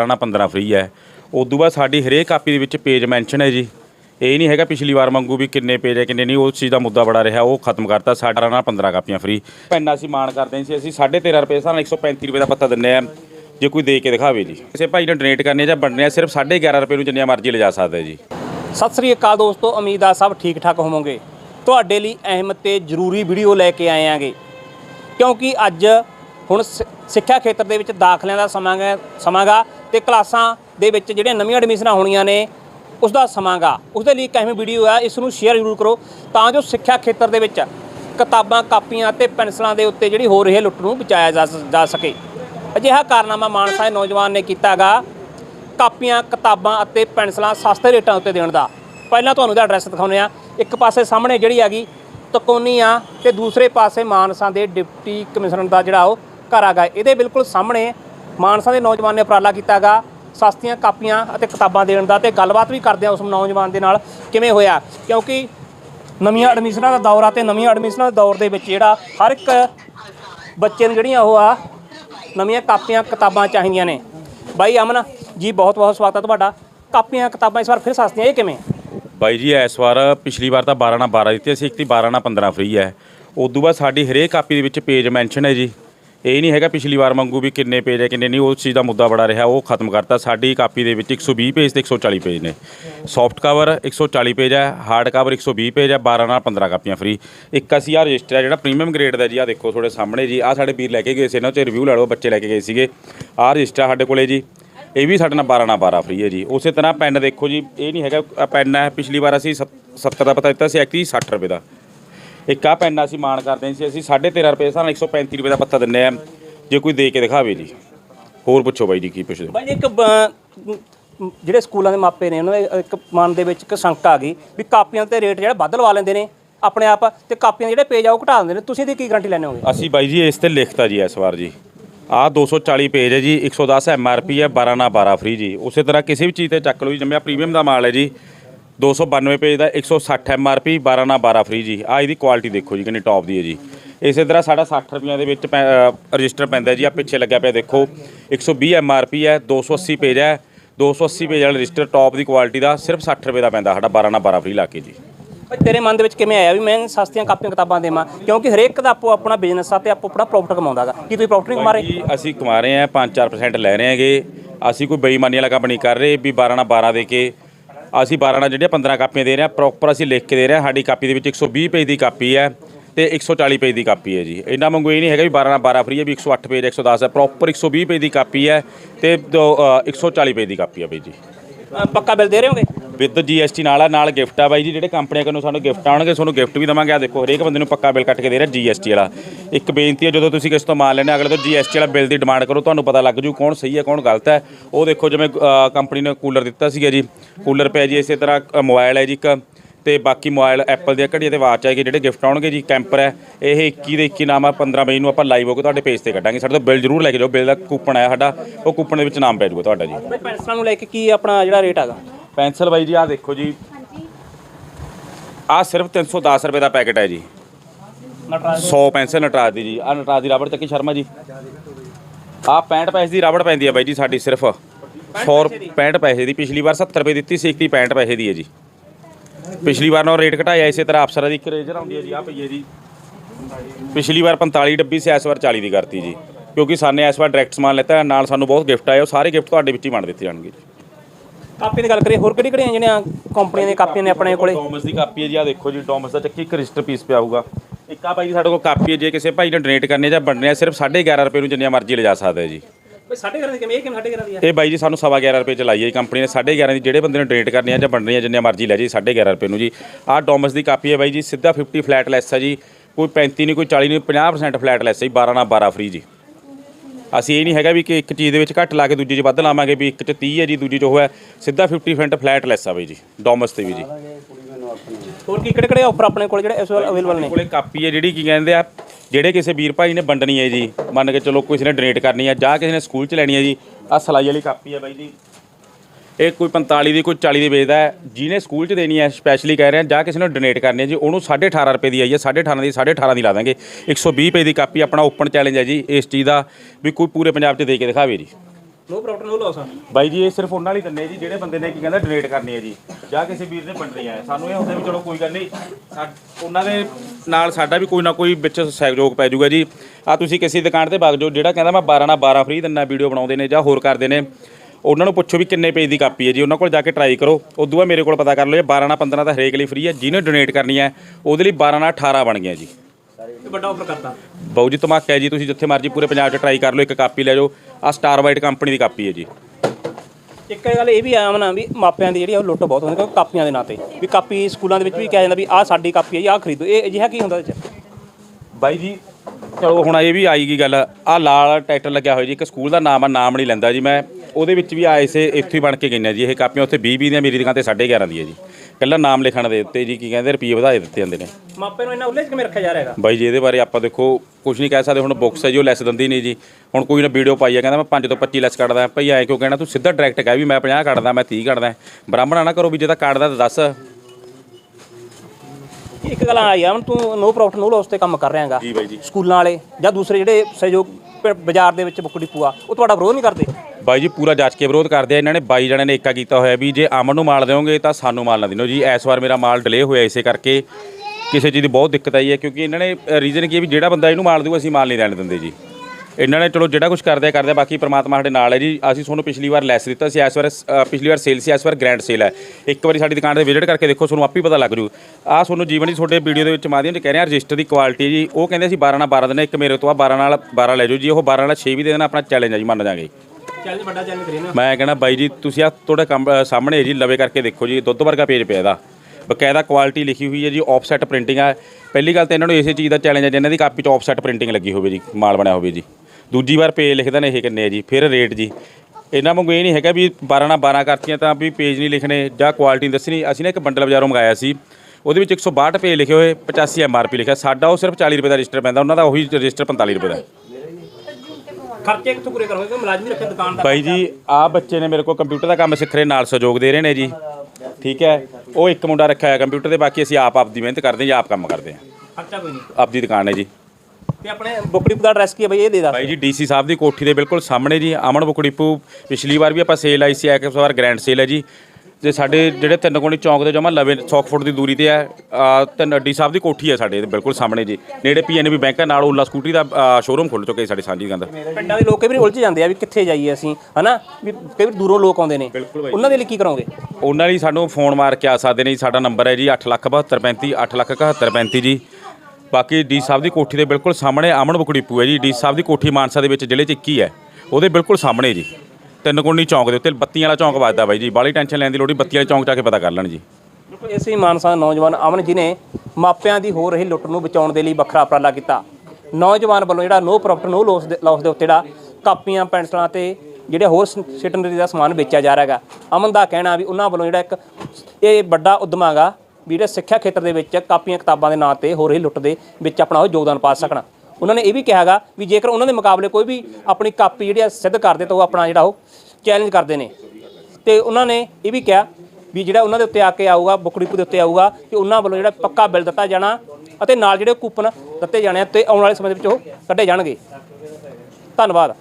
Rana 15 free ਹੈ। ਉਦੋਂ ਬਾਅਦ ਸਾਡੀ ਹਰੇਕ ਕਾਪੀ ਦੇ ਵਿੱਚ ਪੇਜ ਮੈਂਸ਼ਨ ਹੈ ਜੀ। ਇਹ ਨਹੀਂ ਹੈਗਾ ਪਿਛਲੀ ਵਾਰ ਵਾਂਗੂ ਵੀ ਕਿੰਨੇ ਪੇਜ ਹੈ, ਕਿੰਨੇ ਨਹੀਂ, ਉਸ ਚੀਜ਼ ਦਾ ਮੁੱਦਾ ਬੜਾ ਰਿਹਾ, ਉਹ ਖਤਮ ਕਰਤਾ ਸਾਡਾ ਰਾਣਾ 15 ਕਾਪੀਆਂ ਫ੍ਰੀ ਪੈਨ ਅਸੀਂ ਮਾਣ ਕਰਦੇ ਸੀ ਅਸੀਂ 13.5 ਰੁਪਏ ਸਾਨੂੰ 135 ਰੁਪਏ ਦਾ ਪੱਤਾ ਦਿੰਨੇ ਆ ਜੇ ਕੋਈ ਦੇ ਕੇ ਦਿਖਾਵੇ ਜੀ। ਕਿਸੇ ਭਾਈ ਨੇ ਡੋਨੇਟ ਕਰਨੇ ਜਾਂ ਵੰਡਣੇ ਆ, ਸਿਰਫ 11.5 ਰੁਪਏ ਨੂੰ ਜਿੰਨੀਆਂ ਮਰਜ਼ੀ ਲਿਜਾ ਸਕਦਾ ਜੀ। ਸਤਿ ਸ੍ਰੀ ਅਕਾਲ ਦੋਸਤੋ, ਉਮੀਦ ਆ ਸਭ ਠੀਕ ਠਾਕ ਹੋਵੋਗੇ। ਤੁਹਾਡੇ ਲਈ ਅਹਿਮ ਤੇ ਜ਼ਰੂਰੀ ਵੀਡੀਓ ਲੈ ਕੇ ਆਏ ਆਂਗੇ ਕਿਉਂਕਿ ਅੱਜ ਹੁਣ ਸਿ- ਸਿੱਖਿਆ ਖੇਤਰ ਦੇ ਵਿੱਚ ਦਾਖਲਿਆਂ ਦਾ ਸਮਾਂ ਗਾ ਸਮਾਂ ਗਾ ਤੇ ਕਲਾਸਾਂ ਦੇ ਵਿੱਚ ਜਿਹੜੀਆਂ ਨਵੀਆਂ ਐਡਮਿਸ਼ਨਾਂ ਹੋਣੀਆਂ ਨੇ ਉਸ ਦਾ ਸਮਾਂ ਗਾ ਉਸ ਦੇ ਲਈ ਇੱਕ ਅਹਿਮ ਵੀਡੀਓ ਆ, ਇਸ ਨੂੰ ਸ਼ੇਅਰ ਜ਼ਰੂਰ ਕਰੋ, ਤਾਂ ਜੋ ਸਿੱਖਿਆ ਖੇਤਰ ਦੇ ਵਿੱਚ ਕਿਤਾਬਾਂ, ਕਾਪੀਆਂ ਤੇ ਪੈਨਸਲਾਂ ਦੇ ਉੱਤੇ ਜਿਹੜੀ ਹੋ ਰਹੀ ਹੈ ਲੁੱਟ ਨੂੰ ਬਚਾਇਆ ਜਾ ਸ- ਜਾ ਸਕੇ। ਅਜਿਹਾ ਕਾਰਨਾਮਾ ਮਾਨਸਾ ਦੇ ਨੌਜਵਾਨ ਨੇ ਕੀਤਾਗਾ ਕਾਪੀਆਂ, ਕਿਤਾਬਾਂ ਅਤੇ ਪੈਨਸਲਾਂ ਸਸਤੇ ਰੇਟਾਂ ਉੱਤੇ ਦੇਣ ਦਾ। ਪਹਿਲਾਂ ਤੁਹਾਨੂੰ ਇਹਦਾ ਐਡਰੈਸ ਦਿਖਾਉਂਦੇ ਆ ਇੱਕ ਪਾਸੇ ਸਾਹਮਣੇ ਜਿਹੜੀ ਹੈਗੀ ਤਕੋਨੀ ਆ ਤੇ ਦੂਸਰੇ ਪਾਸੇ ਮਾਨਸਾ ਦੇ ਡਿਪਟੀ ਕਮਿਸ਼ਨਰ ਦਾ ਜਿਹੜਾ ਉਹ ਘਰ ਹੈਗਾ। ਇਹਦੇ ਬਿਲਕੁਲ ਸਾਹਮਣੇ ਮਾਨਸਾ ਦੇ ਨੌਜਵਾਨ ਨੇ ਉਪਰਾਲਾ ਕੀਤਾਗਾ, ਸਸਤੀਆਂ, ਕਾਪੀਆਂ ਅਤੇ ਕਿਤਾਬਾਂ ਦੇਣ ਦਾ ਤੇ ਗੱਲਬਾਤ ਵੀ ਕਰਦੇ ਆ ਉਸ ਨੌਜਵਾਨ ਦੇ ਨਾਲ ਕਿਵੇਂ ਹੋਇਆ? ਕਿਉਂਕਿ ਨਵੀਆਂ ਐਡਮਿਸ਼ਨਾਂ ਦਾ ਦੌਰ ਆ ਤੇ ਨਵੀਆਂ ਐਡਮਿਸ਼ਨਾਂ ਦੇ ਦੌਰ ਦੇ ਵਿੱਚ ਜਿਹੜਾ ਹਰ ਇੱਕ ਬੱਚੇ ਨੂੰ ਜਿਹੜੀਆਂ ਉਹ ਆ, ਨਵੀਆਂ ਕਾਪੀਆਂ, ਕਿਤਾਬਾਂ ਚਾਹੀਦੀਆਂ ਨੇ। ਬਾਈ ਅਮਨ ਜੀ, ਬਹੁਤ ਬਹੁਤ ਸਵਾਗਤ ਹੈ ਤੁਹਾਡਾ। ਕਾਪੀਆਂ, ਕਿਤਾਬਾਂ ਇਸ ਵਾਰ ਫਿਰ ਸਸਤੀਆਂ, ਇਹ ਕਿਵੇਂ? ਬਾਈ ਜੀ, ਇਸ ਵਾਰ ਪਿਛਲੀ ਵਾਰ ਤਾਂ 12 ਨਾਲ 12 ਦਿੱਤੀ ਸੀ, ਇੱਕ ਤੀ 12 ਨਾਲ 15 ਫ੍ਰੀ ਹੈ। ਉਦੋਂ ਬਾਅਦ ਸਾਡੀ ਹਰੇਕ ਕਾਪੀ ਦੇ ਵਿੱਚ ਪੇਜ ਮੈਂਸ਼ਨ ਹੈ ਜੀ। ਇਹ ਨਹੀਂ ਹੈਗਾ ਪਿਛਲੀ ਵਾਰ ਮੰਗੂ ਵੀ ਕਿੰਨੇ ਪੇਜ ਹੈ, ਕਿੰਨੇ ਨਹੀਂ, ਉਸ ਚੀਜ਼ ਦਾ ਮੁੱਦਾ ਬੜਾ ਰਿਹਾ, ਉਹ ਖਤਮ ਕਰਤਾ। ਸਾਡੀ ਕਾਪੀ ਦੇ ਵਿੱਚ 120 ਪੇਜ ਤੇ 140 ਪੇਜ ਨੇ। ਸੌਫਟ ਕਵਰ 140 ਪੇਜ ਹੈ ਹਾਰਡ ਕਵਰ 120 ਪੇਜ ਹੈ 12 ਨਾਲ 15 ਕਾਪੀਆਂ ਫ੍ਰੀ ਇੱਕ ਅਸੀਂ ਆ ਰਜਿਸਟਰ ਹੈ, ਜਿਹੜਾ ਪ੍ਰੀਮੀਅਮ ਗ੍ਰੇਡ ਦਾ ਜੀ ਆ ਦੇਖੋ ਤੁਹਾਡੇ ਸਾਹਮਣੇ ਜੀ ਆ ਸਾਡੇ ਵੀਰ ਲੈ ਕੇ ਗਏ ਸੀ ਇਹਨਾਂ 'ਚ ਰਿਵਿਊ ਲੈ ਲਓ, ਬੱਚੇ ਲੈ ਕੇ ਗਏ ਸੀਗੇ। ਆ ਰਜਿਸਟਰ ਸਾਡੇ ਕੋਲੇ ਜੀ, ਇਹ ਵੀ ਸਾਡੇ ਨਾਲ 12 ਨਾਲ 12 ਫ੍ਰੀ ਹੈ ਜੀ। ਉਸੇ ਤਰ੍ਹਾਂ ਪੈਨ ਦੇਖੋ ਜੀ, ਇਹ ਨਹੀਂ ਹੈਗਾ, ਆਹ ਪੈਨ ਹੈ, ਪਿਛਲੀ ਵਾਰ ਅਸੀਂ 70 ਦਾ ਪਤਾ ਦਿੱਤਾ ਸੀ ਐਕਚੁਅਲੀ 60 ਰੁਪਏ ਦਾ। ਇੱਕ ਆ ਪੈਨ ਅਸੀਂ ਮਾਣ ਕਰਦੇ ਸੀ ਅਸੀਂ 13.5 ਰੁਪਏ ਸਾਨੂੰ 135 ਰੁਪਏ ਦਾ ਪੱਤਾ ਦਿੰਨੇ ਆ ਜੇ ਕੋਈ ਦੇ ਕੇ ਦਿਖਾਵੇ ਜੀ। ਹੋਰ ਪੁੱਛੋ ਬਾਈ ਜੀ ਕੀ ਪੁੱਛਦੇ ਹੋ? ਬਾਈ ਇੱਕ ਬ- ਜਿਹੜੇ ਸਕੂਲਾਂ ਦੇ ਮਾਪੇ ਨੇ ਉਹਨਾਂ ਦੇ ਇੱਕ ਮਨ ਦੇ ਵਿੱਚ ਇੱਕ ਸ਼ੰਕਾ ਆ ਗਈ ਵੀ ਕਾਪੀਆਂ ਤੇ ਰੇਟ ਜਿਹੜਾ ਵੱਧ ਲਵਾ ਲੈਂਦੇ ਨੇ ਆਪਣੇ ਆਪ ਤੇ ਕਾਪੀਆਂ ਦੇ ਜਿਹੜੇ ਪੇਜ ਆ ਉਹ ਘਟਾ ਦਿੰਦੇ ਨੇ। ਤੁਸੀਂ ਇਹਦੀ ਕੀ ਗਾਰੰਟੀ ਲੈਣੇ ਹੋਗੇ? ਅਸੀਂ ਬਾਈ ਜੀ ਇਸ ਤੇ ਲਿਖਤਾ ਜੀ ਇਸ ਵਾਰ ਜੀ। ਆ 240 ਪੇਜ ਹੈ ਜੀ 110 ਐਮਆਰਪੀ ਹੈ 12 ਨਾਲ 12 ਫ੍ਰੀ ਜੀ। ਉਸੇ ਤਰ੍ਹਾਂ ਕਿਸੇ ਵੀ ਚੀਜ਼ ਤੇ ਚੱਕ ਲਓ ਜੀ ਜਿਵੇਂ ਪ੍ਰੀਮੀਅਮ ਦਾ ਮਾਲ ਹੈ ਜੀ 292 ਪੇਜ ਦਾ 160 ਐਮਆਰਪੀ 12 ਨਾਲ 12 ਫ੍ਰੀ ਜੀ। ਆ ਇਹਦੀ ਕੁਆਲਿਟੀ ਦੇਖੋ ਜੀ ਕਿੰਨੀ ਟੌਪ ਦੀ ਹੈ ਜੀ। ਇਸੇ ਤਰ੍ਹਾਂ ਸਾਡਾ 60 ਰੁਪਈਆਂ ਦੇ ਵਿੱਚ ਰਜਿਸਟਰ ਪੈਂਦਾ ਜੀ। ਆ ਪਿੱਛੇ ਲੱਗਿਆ ਪਿਆ ਦੇਖੋ 120 ਐਮਆਰਪੀ ਹੈ 280 ਪੇਜ ਹੈ। 280 ਪੇਜ ਵਾਲਾ ਰਜਿਸਟਰ ਟੌਪ ਦੀ ਕੁਆਲਿਟੀ ਦਾ ਸਿਰਫ 60 ਰੁਪਏ ਦਾ ਪੈਂਦਾ ਸਾਡਾ 12 ਨਾਲ 12 ਫ੍ਰੀ ਲਾ ਕੇ ਜੀ। ਭਾਈ ਤੇਰੇ ਮਨ ਦੇ ਵਿੱਚ ਕਿਵੇਂ ਆਇਆ ਵੀ ਮੈਂ ਸਸਤੀਆਂ ਕਾਪੀਆਂ ਕਿਤਾਬਾਂ ਦੇਵਾਂ? ਕਿਉਂਕਿ ਹਰੇਕ ਦਾ ਆਪੋ ਆਪਣਾ ਬਿਜ਼ਨਸ ਆ ਤੇ ਆਪੋ ਆਪਣਾ ਪ੍ਰੋਫਿਟ ਕਮਾਉਂਦਾਗਾ ਕੀ ਤੁਸੀਂ ਪ੍ਰੋਫਿਟ ਨਹੀਂ ਕਮਾ ਰਹੇ? ਜੀ ਅਸੀਂ ਕਮਾ ਰਹੇ ਹਾਂ 5-4% ਲੈ ਰਹੇ ਹੈਗੇ। ਅਸੀਂ ਕੋਈ ਬੇਈਮਾਨੀ ਵਾਲਾ ਕੰਮ ਨਹੀਂ ਕਰ ਰਹੇ ਵੀ 12 ਨਾਲ 12 ਦੇ ਕੇ ਅਸੀਂ 12 ਨਾਲ ਜਿਹੜੀਆਂ 15 ਕਾਪੀਆਂ ਦੇ ਰਹੇ ਹਾਂ ਪ੍ਰੋਪਰ ਅਸੀਂ ਲਿਖ ਕੇ ਦੇ ਰਹੇ ਹਾਂ। ਸਾਡੀ ਕਾਪੀ ਦੇ ਵਿੱਚ 120 ਪੇਜ ਦੀ ਕਾਪੀ ਹੈ ਤੇ 140 ਪੇਜ ਦੀ ਕਾਪੀ ਹੈ ਜੀ। ਇੰਨਾ ਵਾਂਗੂ ਇਹ ਨਹੀਂ ਹੈਗਾ ਵੀ 12 ਨਾਲ 12 ਫਰੀ ਹੈ ਵੀ 108 ਪੇਜ 110 ਹੈ। ਪ੍ਰੋਪਰ 120 ਪੇਜ ਦੀ ਕਾਪੀ ਹੈ ਤੇ ਦੋ, ਅ, 140 ਪੇਜ ਦੀ ਕਾਪੀ ਹੈ ਬਈ ਜੀ। ਪੱਕਾ ਬਿੱਲ ਦੇ ਰਹੇ ਹੋਗੇ? ਵਿਦ ਜੀਐਸਟੀ ਨਾਲ ਆ ਨਾਲ ਗਿਫਟ ਆ ਬਾਈ ਜੀ ਜਿਹੜੇ ਕੰਪਨੀਆਂ ਕੋਲੋਂ ਸਾਨੂੰ ਗਿਫਟ ਆਉਣਗੇ ਤੁਹਾਨੂੰ ਗਿਫਟ ਵੀ ਦਵਾਂਗੇ। ਆ ਦੇਖੋ ਹਰੇਕ ਬੰਦੇ ਨੂੰ ਪੱਕਾ ਬਿੱਲ ਕੱਟ ਕੇ ਦੇ ਰਿਹਾ ਜੀਐਸਟੀ ਵਾਲਾ। ਇੱਕ ਬੇਨਤੀ ਹੈ ਜਦੋਂ ਤੁਸੀਂ ਕਿਸੇ ਤੋਂ ਮਾਲ ਲੈਣਾ ਅਗਲੇ ਤੋਂ ਜੀਐਸਟੀ ਵਾਲਾ ਬਿੱਲ ਦੀ ਡਿਮਾਂਡ ਕਰੋ ਤੁਹਾਨੂੰ ਪਤਾ ਲੱਗ ਜੂ ਕੌਣ ਸਹੀ ਹੈ ਕੌਣ ਗਲਤ ਹੈ। ਉਹ ਦੇਖੋ ਜਿਵੇਂ ਕੰਪਨੀ ਨੇ ਕੂਲਰ ਦਿੱਤਾ ਸੀਗਾ ਜੀ। ਕੂਲਰ ਪਿਆ ਜੀ ਇਸੇ ਤਰ੍ਹਾਂ ਅ, ਮੋਬਾਈਲ ਹੈ ਜੀ ਇੱਕ। ਤੇ ਬਾਕੀ ਮੋਬਾਈਲ ਐਪਲ ਦੀਆਂ ਘੜੀਆਂ ਤੇ ਵਾਚ ਆਏਗੀ ਜਿਹੜੇ ਗਿਫਟ ਆਉਣਗੇ ਜੀ ਕੈਂਪਰ ਹੈ। ਇਹ 21 ਦੇ 21 ਨਾਮ ਆ 15 ਮਈ ਨੂੰ ਆਪਾਂ ਲਾਈਵ ਹੋ ਕੇ ਤੁਹਾਡੇ ਪੇਜ ਤੇ ਕੱਢਾਂਗੇ। ਸਾਡੇ ਤੋਂ ਬਿੱਲ ਜ਼ਰੂਰ ਲੈ ਕੇ ਜਾਓ ਬਿੱਲ ਦਾ ਕੂਪਨ ਆਇਆ ਸਾਡਾ ਉਹ ਕੂਪਨ ਦੇ ਵਿੱਚ ਨਾਮ ਪੈ ਜਾਊਗਾ ਤੁਹਾਡਾ ਜੀ। ਭਾਈ ਪੈਨਸਲਾਂ ਨੂੰ ਲੈ ਕੇ ਕੀ ਆਪਣਾ ਜਿਹੜਾ ਰੇਟ ਹੈਗਾ? ਪੈਨਸਲ ਬਾਈ ਜੀ ਆਹ ਦੇਖੋ ਜੀ। ਆਹ ਸਿਰਫ 310 ਰੁਪਏ ਦਾ ਪੈਕੇਟ ਹੈ ਜੀ। ਨਟਰਾਜ 100 ਪੈਨਸਲ ਨਟਰਾਜ ਦੀ ਜੀ। ਆਹ ਨਟਰਾਜ ਦੀ ਰਬੜ ਚੱਕੀ ਸ਼ਰਮਾ ਜੀ। ਆਹ 65 ਪੈਸੇ ਦੀ ਰਬੜ ਪੈਂਦੀ ਹੈ ਬਾਈ ਜੀ ਸਾਡੀ ਸਿਰਫ। 100 65 ਪੈਸੇ ਦੀ? ਪਿਛਲੀ ਵਾਰ 70 ਰੁਪਏ ਦਿੱਤੀ ਸੀ ਇੱਕ ਦੀ 65 ਪੈਸੇ ਦੀ ਹੈ ਜੀ। ਪਿਛਲੀ ਵਾਰ ਨਾਲ ਰੇਟ ਘਟਾਇਆ ਇਸੇ ਤਰ੍ਹਾਂ ਅਫਸਰਾਂ ਦੀ ਇੱਕ ਰੇਜਰ ਆਉਂਦੀ ਹੈ ਜੀ ਆਹ ਪਈ ਹੈ ਜੀ। ਪਿਛਲੀ ਵਾਰ 45 ਡੱਬੀ ਸੀ ਇਸ ਵਾਰ 40 ਦੀ ਕਰਤੀ ਜੀ। ਕਿਉਂਕਿ ਸਾਨੇ ਇਸ ਵਾਰ ਡਾਇਰੈਕਟ ਸਮਾਨ ਲੈਤਾ ਨਾਲ ਸਾਨੂੰ ਬਹੁਤ ਗਿਫਟ ਆਏ ਉਹ ਸਾਰੇ ਗਿਫਟ ਤੁਹਾਡੇ ਵਿੱਚ ਹੀ ਵੰਡ ਦਿੱਤੇ ਜਾਣਗੇ ਜੀ। ਕਾਪੀ ਦੀ ਗੱਲ ਕਰੀਏ ਹੋਰ ਕਿਹੜੀ ਕਿਹੜੀਆਂ ਜਿਹੜੀਆਂ ਕੰਪਨੀਆਂ ਦੀਆਂ ਕਾਪੀਆਂ ਨੇ ਆਪਣੇ ਕੋਲੇ? ਡੋਮਸ ਦੀ ਕਾਪੀ ਹੈ ਜੀ ਆ ਦੇਖੋ ਜੀ ਡੋਮਸ ਦਾ ਚੱਕੀ ਇੱਕ ਰਜਿਸਟਰ ਪੀਸ ਪਿਆ ਹੋਊਗਾ। ਇੱਕ ਆ ਭਾਈ ਜੀ ਸਾਡੇ ਕੋਲ ਕਾਪੀ ਹੈ ਜੇ ਕਿਸੇ ਭਾਈ ਨੇ ਡੋਨੇਟ ਕਰਨੀ ਹੈ ਜਾਂ ਵੰਡਣੀ ਹੈ ਸਿਰਫ 11.5 ਰੁਪਏ ਨੂੰ ਜਿੰਨੀਆਂ ਮਰਜ਼ੀ ਲਿਜਾ ਸਕਦਾ ਹੈ ਜੀ। ਭਾਈ 11.5 ਦੀ ਕਿਵੇਂ ਇਹ ਕਿਵੇਂ 11.5 ਦੀ ਆ ਇਹ ਬਾਈ ਜੀ ਸਾਨੂੰ ਸਵਾ 11 ਰੁਪਏ ਚ ਲਾਈ ਹੈ ਜੀ ਕੰਪਨੀ ਨੇ। 11.5 ਦੀ ਜਿਹੜੇ ਬੰਦੇ ਨੇ ਡੋਨੇਟ ਕਰਨੀ ਹੈ ਜਾਂ ਵੰਡਣੀ ਹੈ ਜਿੰਨੀਆਂ ਮਰਜ਼ੀ ਲੈ ਜੀ 11.5 ਰੁਪਏ ਨੂੰ ਜੀ। ਆਹ ਡੋਮਸ ਦੀ ਕਾਪੀ ਹੈ ਬਾਈ ਜੀ ਸਿੱਧਾ 50 ਫਲੈਟ ਲੈਸ ਹੈ ਜੀ। ਕੋਈ 35 ਨਹੀਂ ਕੋਈ 40 ਨਹੀਂ 50% ਫਲੈਟ ਲੈਸ ਹੈ ਜੀ 12 ਨਾਲ 12 ਫ੍ਰੀ ਜੀ। ਅਸੀਂ ਇਹ ਨਹੀਂ ਹੈਗਾ ਵੀ ਕਿ ਇੱਕ ਚੀਜ਼ ਦੇ ਵਿੱਚ ਘੱਟ ਲਾ ਕੇ ਦੂਜੀ 'ਚ ਵੱਧ ਲਾਵਾਂਗੇ ਵੀ ਇੱਕ 'ਚ 30 ਹੈ ਜੀ ਦੂਜੀ 'ਚ ਉਹ ਹੈ। ਸਿੱਧਾ 50% ਫਲੈਟ ਲੈਸ ਆ ਬਾਈ ਜੀ ਡੋਮਸ ਤੇ ਵੀ ਜੀ। ਹੋਰ ਕੀ ਕਿਹੜੇ ਕਿਹੜੇ ਆਫਰ ਆਪਣੇ ਕੋਲ ਜਿਹੜੇ ਇਸ ਵੇਲੇ ਅਵੇਲੇਬਲ ਨੇ? ਕੋਲੇ ਕਾਪੀ ਹੈ ਜਿਹੜੀ ਕੀ ਕਹਿੰਦੇ ਆ ਜਿਹੜੇ ਕਿਸੇ ਵੀਰ ਭਾਈ ਨੇ ਵੰਡਣੀ ਹੈ ਜੀ ਮੰਨ ਕੇ ਚਲੋ ਕਿਸੇ ਨੇ ਡੋਨੇਟ ਕਰਨੀ ਹੈ ਜਾਂ ਕਿਸੇ ਨੇ ਸਕੂਲ ਚ ਲੈਣੀ ਹੈ ਜੀ ਆ ਸਲਾਈ ਵਾਲੀ ਕਾਪੀ ਹੈ ਬਾਈ ਜੀ। ਇਹ ਕੋਈ 45 ਦੀ ਕੋਈ 40 ਦੀ ਵੇਚਦਾ ਹੈ। ਜਿਹਨੇ ਸਕੂਲ ਚ ਦੇਣੀ ਹੈ ਸਪੈਸ਼ਲੀ ਕਹਿ ਰਹੇ ਹਾਂ ਜਾਂ ਕਿਸੇ ਨੇ ਡੋਨੇਟ ਕਰਨੀ ਹੈ ਜੀ ਉਹਨੂੰ 18.5 ਰੁਪਏ ਦੀ ਆਈ ਹੈ 18.5 ਦੀ 18.5 ਦੀ ਲਾ ਦਾਂਗੇ। 120 ਰੁਪਏ ਦੀ ਕਾਪੀ ਆਪਣਾ ਓਪਨ ਚੈਲੰਜ ਹੈ ਜੀ ਇਸ ਚੀਜ਼ ਦਾ ਵੀ ਕੋਈ ਪੂਰੇ ਪੰਜਾਬ ਚ ਦੇ ਕੇ ਦਿਖਾਵੇ ਜੀ। ਨੋ ਪ੍ਰੋਫਿਟ ਨੋ ਲਾਸ ਆ। ਬਾਈ ਜੀ ਇਹ ਸਿਰਫ ਉਹਨਾਂ ਲਈ ਦਿੰਦੇ ਜੀ ਜਿਹੜੇ ਬੰਦੇ ਨੇ ਕੀ ਕਹਿੰਦਾ ਡੋਨੇਟ ਕਰਨੀ ਹੈ ਜੀ। ਜਾਂ ਕਿਸੇ ਵੀਰ ਨੇ ਵੰਡਣੀ ਹੈ। ਸਾਨੂੰ ਇਹ ਹੁੰਦਾ ਵੀ ਚਲੋ ਕੋਈ ਗੱਲ ਨਹੀਂ ਉਹਨਾਂ ਦੇ ਨਾਲ ਸਾਡਾ ਵੀ ਕੋਈ ਨਾ ਕੋਈ ਵਿੱਚ ਸਹਿਯੋਗ ਪੈ ਜਾਊਗਾ ਜੀ। ਆ ਤੁਸੀਂ ਕਿਸੇ ਦੁਕਾਨ ਤੇ ਵਗ ਜਾਓ ਜਿਹੜਾ ਕਹਿੰਦਾ ਮੈਂ 12 ਨਾਲ 12 ਫ੍ਰੀ ਦਿੰਦਾ ਵੀਡੀਓ ਬਣਾਉਂਦੇ ਨੇ ਜਾਂ ਹੋਰ ਕਰਦੇ ਨੇ। ਉਹਨਾਂ ਨੂੰ ਪੁੱਛੋ ਵੀ ਕਿੰਨੇ ਪੇਜ ਦੀ ਕਾਪੀ ਹੈ ਜੀ ਉਹਨਾਂ ਕੋਲ ਜਾ ਕੇ ਟਰਾਈ ਕਰੋ। ਉਦੋਂ ਬਾਅਦ ਮੇਰੇ ਕੋਲ ਪਤਾ ਕਰ ਲਓ ਜੀ 12 ਨਾਲ 15 ਤਾਂ ਹਰੇਕ ਲਈ ਫ੍ਰੀ ਹੈ ਜਿਹਨੇ ਡੋਨੇਟ ਕਰਨੀ ਹੈ ਉਹਦੇ ਲਈ 12 ਨਾਲ 18 ਬਣ ਗਿਆ ਜੀ। ਇਹ ਵੱਡਾ ਆਫਰ ਕਰਤਾ। ਬਾਊ ਜੀ ਧਮਾਕਾ ਹੈ ਜੀ ਤੁਸੀਂ ਜਿੱਥੇ ਮਰਜ਼ੀ ਪੂਰੇ ਪੰਜਾਬ 'ਚ ਟਰਾਈ ਕਰ ਲਓ ਇੱਕ ਕਾਪੀ ਲੈ ਜਾਓ ਆ ਸਟਾਰ ਵਾਈਟ ਕੰਪਨੀ ਦੀ ਕਾਪੀ ਹੈ ਜੀ। ਇੱਕ ਗੱਲ ਇਹ ਵੀ ਆਮ ਨਾ ਵੀ ਮਾਪਿਆਂ ਦੀ ਜਿਹੜੀ ਉਹ ਲੁੱਟ ਬਹੁਤ ਹੁੰਦੀ ਕਿਉਂਕਿ ਕਾਪੀਆਂ ਦੇ ਨਾਂ ਤੇ। ਵੀ ਕਾਪੀ ਸਕੂਲਾਂ ਦੇ ਵਿੱਚ ਵੀ ਕਿਹਾ ਜਾਂਦਾ ਵੀ ਆਹ ਸਾਡੀ ਕਾਪੀ ਹੈ ਜੀ ਆਹ ਖਰੀਦੋ। ਇਹ ਅਜਿਹਾ ਕੀ ਹੁੰਦਾ ਇਹਦੇ ਚ? ਬਾਈ ਜੀ ਚਲੋ ਹੁਣ ਇਹ ਵੀ ਆਈ ਗਈ ਗੱਲ। ਆ ਲਾਲ ਟਾਈਟਲ ਲੱਗਿਆ ਹੋਇਆ ਜੀ ਇੱਕ ਸਕੂਲ ਦਾ ਨਾਮ ਆ ਨਾਮ ਨਹੀਂ ਲੈਂਦਾ ਜੀ ਮੈਂ। ਉਹਦੇ ਵਿੱਚ ਵੀ ਆਏ ਸੇ ਇੱਥੇ ਹੀ ਬਣ ਕੇ ਗਈਆਂ ਜੀ। ਇਹ ਕਾਪੀਆਂ ਉੱਥੇ 20 20 ਦੀਆਂ ਮੇਰੀ ਦੁਕਾਨ ਤੇ 11.5 ਦੀ ਹੈ ਜੀ। ਕੱਲਾ ਨਾਮ ਲਿਖਣ ਦੇ ਉੱਤੇ ਜੀ ਕੀ ਕਹਿੰਦੇ ਰੁਪਏ ਵਧਾਏ ਦਿੱਤੇ ਜਾਂਦੇ ਨੇ। ਮਾਪਿਆਂ ਨੂੰ ਇੰਨਾ ਉੱਲੇ ਚ ਕਿਵੇਂ ਰੱਖਿਆ ਜਾ ਰਿਹਾ ਹੈਗਾ? ਬਾਈ ਜੀ ਇਹਦੇ ਬਾਰੇ ਆਪਾਂ ਦੇਖੋ ਕੁਝ ਨਹੀਂ ਕਹਿ ਸਕਦੇ। ਹੁਣ ਬੁੱਕਸ ਹੈ ਜੀ ਉਹ ਲੈਸ ਦਿੰਦੀ ਨਹੀਂ ਜੀ। ਹੁਣ ਕੋਈ ਨਾ ਵੀਡੀਓ ਪਾਈ ਆ ਕਹਿੰਦਾ ਮੈਂ 5 ਤੋਂ 25 ਲੈਸ ਕੱਢਦਾ। ਭਈ ਐ ਕਿਉਂ ਕਹਿਣਾ ਤੂੰ ਸਿੱਧਾ ਡਾਇਰੈਕਟ ਕਹਿ ਵੀ ਮੈਂ 50 ਕੱਢਦਾ ਮੈਂ 30 ਕੱਢਦਾ। ਬ੍ਰਾਹਮਣਾ ਨਾ ਕਰੋ ਵੀ ਜੇ ਤਾਂ ਕੱਢਦਾ ਤਾਂ ਦੱਸ। ਇੱਕ ਗੱਲ ਆਈ ਆ ਹੁਣ ਤੂੰ ਨੋ ਪ੍ਰੋਫਿਟ ਨੋ ਲਾਸ ਤੇ ਕੰਮ ਕਰ ਰਿਹਾ ਹੈਗਾ ਜੀ ਬਾਈ ਜੀ। ਸਕੂਲਾਂ ਵਾਲੇ ਜਾਂ ਦੂਸਰੇ ਜਿਹੜੇ ਸਹਿਯੋਗ ਪ- ਬਾਜ਼ਾਰ ਦੇ ਵਿੱਚ ਬੁੱਕ ਡਿਪੂ ਆ ਉਹ ਤੁਹਾਡਾ ਵਿਰੋਧ ਨਹੀਂ ਕਰਦੇ? ਬਾਈ ਜੀ ਪੂਰਾ ਜਾਂਚ ਕੇ ਵਿਰੋਧ ਕਰਦੇ ਆ। ਇਹਨਾਂ ਨੇ 22 ਜਣਿਆਂ ਨੇ ਏਕਾ ਕੀਤਾ ਹੋਇਆ ਵੀ ਜੇ ਅਮਨ ਨੂੰ ਮਾਲ ਦਿਓਗੇ ਤਾਂ ਸਾਨੂੰ ਮਾਲ ਨਾ ਦਿਨੋ ਜੀ ਇਸ ਵਾਰ ਮੇਰਾ ਮਾਲ ਡਿਲੇ ਹੋਇਆ ਇਸੇ ਕਰਕੇ। ਕਿਸੇ ਚੀਜ਼ ਦੀ ਬਹੁਤ ਦਿੱਕਤ ਆਈ ਹੈ ਕਿਉਂਕਿ ਇਹਨਾਂ ਨੇ ਰੀਜ਼ਨ ਕੀ ਹੈ ਵੀ ਜਿਹੜਾ ਬੰਦਾ ਇਹਨੂੰ ਮਾਲ ਦਊਗਾ ਅਸੀਂ ਮਾਲ ਨਹੀਂ ਦੇਣ ਦਿੰਦੇ ਜੀ। ਇਹਨਾਂ ਨੇ ਚਲੋ ਜਿਹੜਾ ਕੁਝ ਕਰਦੇ ਆ ਕਰਦੇ ਆ ਬਾਕੀ ਪ੍ਰਮਾਤਮਾ ਸਾਡੇ ਨਾਲ ਹੈ ਜੀ। ਅਸੀਂ ਤੁਹਾਨੂੰ ਪਿਛਲੀ ਵਾਰ ਲੈਸ ਦਿੱਤਾ ਸੀ ਇਸ ਵਾਰ ਅ, ਪਿਛਲੀ ਵਾਰ ਸੇਲ ਸੀ ਇਸ ਵਾਰ ਗ੍ਰੈਂਡ ਸੇਲ ਹੈ। ਇੱਕ ਵਾਰੀ ਸਾਡੀ ਦੁਕਾਨ ਤੇ ਵਿਜ਼ਿਟ ਕਰਕੇ ਦੇਖੋ ਤੁਹਾਨੂੰ ਆਪੇ ਪਤਾ ਲੱਗ ਜੂ। ਆ ਤੁਹਾਨੂੰ ਜੀਵਨ ਜੀ ਤੁਹਾਡੇ ਵੀਡੀਓ ਦੇ ਵਿੱਚ ਮਾਧਿਅਮ ਚ ਕਹਿ ਰਹੇ ਰਜਿਸਟਰ ਦੀ ਕੁਆਲਿਟੀ ਜੀ। ਉਹ ਕਹਿੰਦੇ ਸੀ 12 ਨਾਲ 12 ਦੇਣਾ ਇੱਕ ਮੇਰੇ ਤੋਂ ਆ 12 ਨਾਲ 12 ਲੈ ਜਾਓ ਜੀ। ਉਹ 12 ਨਾਲ 6 ਵੀ ਦੇ ਦੇਣਾ ਆਪਣਾ ਚੈਲੰਜ ਹੈ ਜੀ ਮੰਨ ਜਾਗੇ। ਚੈਲੰਜ ਵੱਡਾ ਚੈਲੰਜ ਕਰੀ ਨਾ। ਮੈਂ ਕਹਿੰਦਾ ਬਾਈ ਜੀ ਤੁਸੀਂ ਆ ਤੁਹਾਡੇ ਕੰਮ ਅ, ਸਾਹਮਣੇ ਹੈ ਜੀ ਲਵੇ ਕਰਕੇ ਦੇਖੋ ਜੀ ਦੁੱਧ ਵਰਗਾ ਪੇਜ ਪਿਆ ਇਹਦਾ। ਬਕਾਇਦਾ ਕੁਆਲਿਟੀ ਲਿਖੀ ਹੋਈ ਹੈ ਜੀ ਆਫਸੈਟ ਪ੍ਰਿੰਟਿੰਗ ਆ। ਪਹਿਲੀ ਗੱਲ ਤਾਂ ਇਹਨਾਂ ਨੂੰ ਇਸੇ ਚੀਜ਼ ਦਾ ਚੈਲੰਜ ਹੈ ਜਿਨ੍ਹਾਂ ਦੀ ਕਾਪੀ 'ਚ ਆਫਸੈਟ ਪ੍ਰਿੰਟਿੰਗ ਲੱਗੀ ਹੋਵੇ ਜੀ ਮਾਲ ਬਣਿਆ ਹੋਵੇ ਜੀ। ਦੂਜੀ ਵਾਰ ਪੇਜ ਲਿਖਦੇ ਨੇ ਇਹ ਕਿੰਨੇ ਹੈ ਜੀ? ਫਿਰ ਰੇਟ ਜੀ। ਇਹਨਾਂ ਵਾਂਗੂ ਇਹ ਨਹੀਂ ਹੈਗਾ ਵੀ 12 ਨਾਲ 12 ਕਰਤੀਆਂ ਤਾਂ ਵੀ ਪੇਜ ਨਹੀਂ ਲਿਖਣੇ ਜਾਂ ਕੁਆਲਿਟੀ ਨਹੀਂ ਦੱਸਣੀ। ਅਸੀਂ ਨੇ ਇੱਕ ਬੰਡਲ ਬਾਜ਼ਾਰੋਂ ਮੰਗਾਇਆ ਸੀ। ਉਹਦੇ ਵਿੱਚ 162 ਪੇਜ ਲਿਖੇ ਹੋਏ 85 ਐਮਆਰਪੀ ਲਿਖਿਆ। ਸਾਡਾ ਉਹ ਸਿਰਫ 40 ਰੁਪਏ ਦਾ ਰਜਿਸਟਰ ਪੈਂਦਾ। ਉਹਨਾਂ ਦਾ ਉਹੀ ਰਜਿਸਟਰ 45 ਰੁਪਏ ਦਾ ਖਰਚੇ ਕਿੱਥੋਂ ਪੂਰੇ ਕਰੋਗੇ? ਕਿ ਮੁਲਾਜ਼ਮ ਹੀ ਰੱਖੇ ਦੁਕਾਨ ਦਾ ਬਾਈ ਜੀ ਆ ਬੱਚੇ ਨੇ ਮੇਰੇ ਕੋਲ ਕੰਪਿਊਟਰ ਦਾ ਕੰਮ ਸਿੱਖ ਰਹੇ ਨਾਲ ਸਹਿਯੋਗ ਦੇ ਰਹੇ ਨੇ ਜੀ। ਠੀਕ ਹੈ? ਉਹ ਇੱਕ ਮੁੰਡਾ ਰੱਖਿਆ ਹੋਇਆ ਕੰਪਿਊਟਰ ਤੇ ਬਾਕੀ ਅਸੀਂ ਆਪ ਆਪ ਦੀ ਮਿਹਨਤ ਕਰਦੇ ਹਾਂ ਜੀ ਆਪ ਕੰਮ ਕਰਦੇ ਹਾਂ। ਖਰਚਾ ਕੋਈ ਨਹੀਂ। ਆਪ ਦੀ ਦੁਕਾਨ ਹੈ ਜੀ। ਤੇ ਆਪਣੇ ਬੁੱਕ ਡਿਪੂ ਦਾ ਐਡਰੈਸ ਕੀ ਹੈ ਬਈ? ਇਹ ਦੇ ਦੱਸ ਬਾਈ ਜੀ ਡੀਸੀ ਸਾਹਿਬ ਦੀ ਕੋਠੀ ਦੇ ਬਿਲਕੁਲ ਸਾਹਮਣੇ ਜੀ ਅਮਨ ਬੁੱਕ ਡਿਪੂ ਪਿਛਲੀ ਵਾਰ ਵੀ ਆਪਾਂ ਸੇਲ ਆਈ ਸੀ ਇੱਕ ਵਾਰ ਗ੍ਰੈਂਡ ਸੇਲ ਹੈ ਜੀ। ਤੇ ਸਾਡੇ ਜਿਹੜੇ ਤਿੰਨ ਕੋਣੀ ਚੌਂਕ ਦੇ ਜਮਾ ਲਵੇ 100 ਫੁੱਟ ਦੀ ਦੂਰੀ ਤੇ ਹੈ ਆ ਤਿੰਨ ਅੱਡੀ ਸਾਹਿਬ ਦੀ ਕੋਠੀ ਹੈ ਸਾਡੇ ਦੇ ਬਿਲਕੁਲ ਸਾਹਮਣੇ ਜੀ। ਨੇੜੇ ਪੀਐਨਬੀ ਬੈਂਕ ਹੈ ਨਾਲ ਓਲਾ ਸਕੂਟਰੀ ਦਾ ਸ਼ੋਰੂਮ ਖੁੱਲ ਚੁੱਕਿਆ ਜੀ ਸਾਡੇ ਸਾਂਝੀ ਗੰਦ ਪਿੰਡਾਂ ਦੇ ਲੋਕ ਕਈ ਵਾਰੀ ਉਲਝ ਜਾਂਦੇ ਆ ਵੀ ਕਿੱਥੇ ਜਾਈਏ ਅਸੀਂ ਹਨਾ? ਵੀ ਕਈ ਵਾਰੀ ਦੂਰੋਂ ਲੋਕ ਆਉਂਦੇ ਨੇ। ਉਹਨਾਂ ਦੇ ਲਈ ਕੀ ਕਰੋਗੇ? ਉਹਨਾਂ ਲਈ ਸਾਨੂੰ ਫੋਨ ਮਾਰ ਕੇ ਆ ਸਕਦੇ ਨੇ ਜੀ ਸਾਡਾ ਨੰਬਰ ਹੈ ਜੀ 8,7235 8,7135 ਜੀ। ਬਾਕੀ ਡੀ ਸਾਹਿਬ ਦੀ ਕੋਠੀ ਦੇ ਬਿਲਕੁਲ ਸਾਹਮਣੇ ਅਮਨ ਬੁਕੜੀਪੂ ਹੈ ਜੀ, ਡੀ ਸਾਹਿਬ ਦੀ ਕੋਠੀ ਮਾਨਸਾ ਦੇ ਵਿੱਚ ਜ਼ਿਲ੍ਹੇ 'ਚ ਇੱਕ ਹੀ। ਹੈ ਉਹਦੇ ਬਿਲਕੁਲ ਸਾਹਮਣੇ ਜੀ। ਤਿੰਨ ਕੋਣੀ ਚੌਂਕ ਦੇ ਉੱਤੇ ਬੱਤੀਆਂ ਵਾਲਾ ਚੌਂਕ ਵੱਜਦਾ ਬਾਈ ਜੀ। ਬਾਲੀ ਟੈਨਸ਼ਨ ਲੈਣ ਦੀ ਲੋੜ ਨਹੀਂ ਬੱਤੀਆਂ ਵਾਲੇ ਚੌਂਕ ਜਾ ਕੇ ਪਤਾ ਕਰ ਲੈਣ ਜੀ। ਬਿਲਕੁਲ ਇਸੇ ਮਾਨਸਾ ਨੌਜਵਾਨ ਅਮਨ ਜੀ ਨੇ ਮਾਪਿਆਂ ਦੀ ਹੋ ਰਹੀ ਲੁੱਟ ਨੂੰ ਬਚਾਉਣ ਦੇ ਲਈ ਵੱਖਰਾ ਉਪਰਾਲਾ ਕੀਤਾ। ਨੌਜਵਾਨ ਵੱਲੋਂ ਜਿਹੜਾ ਨੋ ਪ੍ਰੋਫਿਟ, ਨੋ ਲੋਸ ਦੇ ਲੋਸ ਦੇ ਉੱਤੇ ਜਿਹੜਾ ਕਾਪੀਆਂ, ਪੈਨਸਲਾਂ ਤੇ ਜਿਹੜੇ ਹੋਰ ਸਟੇਸ਼ਨਰੀ ਦਾ ਸਮਾਨ ਵੇਚਿਆ ਜਾ ਰਿਹਾ ਹੈਗਾ। ਅਮਨ ਦਾ ਕਹਿਣਾ ਵੀ ਉਹਨਾਂ ਵੱਲੋਂ ਜਿਹੜਾ ਇੱਕ ਇਹ ਵੱਡਾ ਉਦਮ ਹੈਗਾ ਵੀ ਜਿਹੜੇ ਸਿੱਖਿਆ ਖੇਤਰ ਦੇ ਵਿੱਚ ਕਾਪੀਆਂ ਕਿਤਾਬਾਂ ਦੇ ਨਾਂ ਤੇ ਹੋ ਰਹੀ ਲੁੱਟ ਦੇ ਵਿੱਚ ਆਪਣਾ ਉਹ ਯੋਗਦਾਨ ਪਾ ਸਕਣ। ਉਹਨਾਂ ਨੇ ਇਹ ਵੀ ਕਿਹਾਗਾ ਵੀ ਜੇਕਰ ਉਹਨਾਂ ਦੇ ਮੁਕਾਬਲੇ ਕੋਈ ਵੀ ਆਪਣੀ ਕਾਪੀ ਜਿਹੜੀ ਆ ਸਿੱਧ ਕਰਦੇ ਤਾਂ ਉਹ ਆਪਣਾ ਜਿਹੜਾ ਉਹ ਚੈਲੰਜ ਕਰਦੇ ਨੇ। ਤੇ ਉਹਨਾਂ ਨੇ ਇਹ ਵੀ ਕਿਹਾ ਵੀ ਜਿਹੜਾ ਉਹਨਾਂ ਦੇ ਉੱਤੇ ਆ ਕੇ ਆਊਗਾ ਬੁੱਕ ਡਿਪੂ ਦੇ ਉੱਤੇ ਆਊਗਾ ਕਿ ਉਹਨਾਂ ਵੱਲੋਂ ਜਿਹੜਾ ਪੱਕਾ ਬਿੱਲ ਦਿੱਤਾ ਜਾਣਾ ਅਤੇ ਨਾਲ ਜਿਹੜੇ ਕੂਪਨ ਦਿੱਤੇ ਜਾਣੇ ਆ ਤੇ ਆਉਣ ਵਾਲੇ ਸਮੇਂ ਦੇ ਵਿੱਚ ਉਹ ਕੱਢੇ ਜਾਣਗੇ। ਧੰਨਵਾਦ।